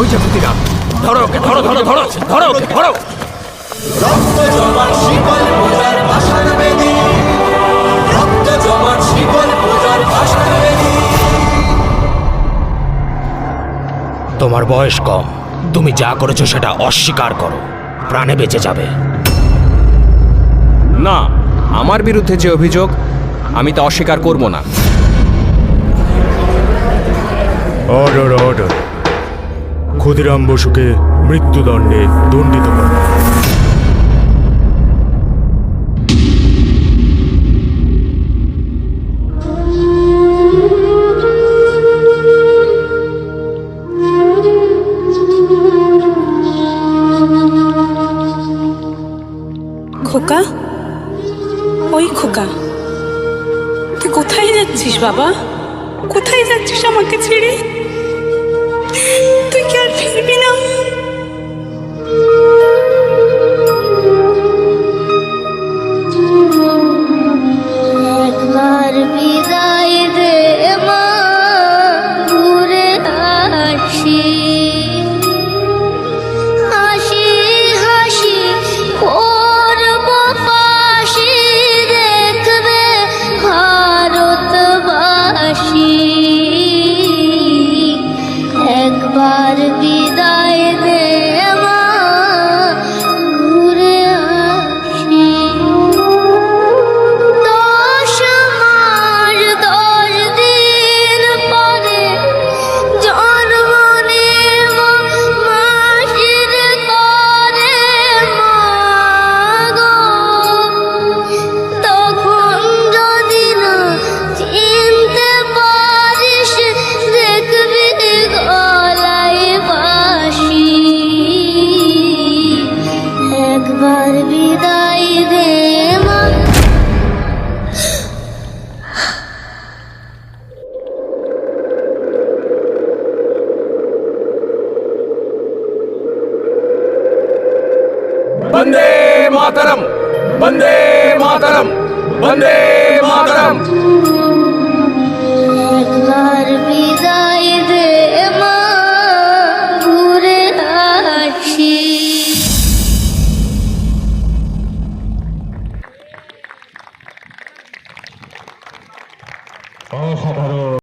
ওই যে ক্ষতিরাম ধরো ওকে ধরো ধরো ধরো ধরো ওকে ধরো। রক্ত শিকল পূজার ভাষার বেদী। রক্ত শিকল পূজার ভাষার বেদী। তোমার বয়স কম। তুমি যা করেছ সেটা অস্বীকার করো। প্রাণে বেঁচে যাবে। না আমার বিরুদ্ধে যে অভিযোগ আমি তা অস্বীকার করব না। অর্ডার অর্ডার ক্ষুদিরাম বসুকে মৃত্যুদণ্ডে দণ্ডিত করো। খোকা? ওই খোকা। তুই কোথায় যাচ্ছিস বাবা? কোথায় যাচ্ছিস আমাকে ছেড়ে? ভারতবাসী একবার বিদায় வந்தே மாதரம் வந்தே மாதரம் வந்தே மாதரம் অসাধারণ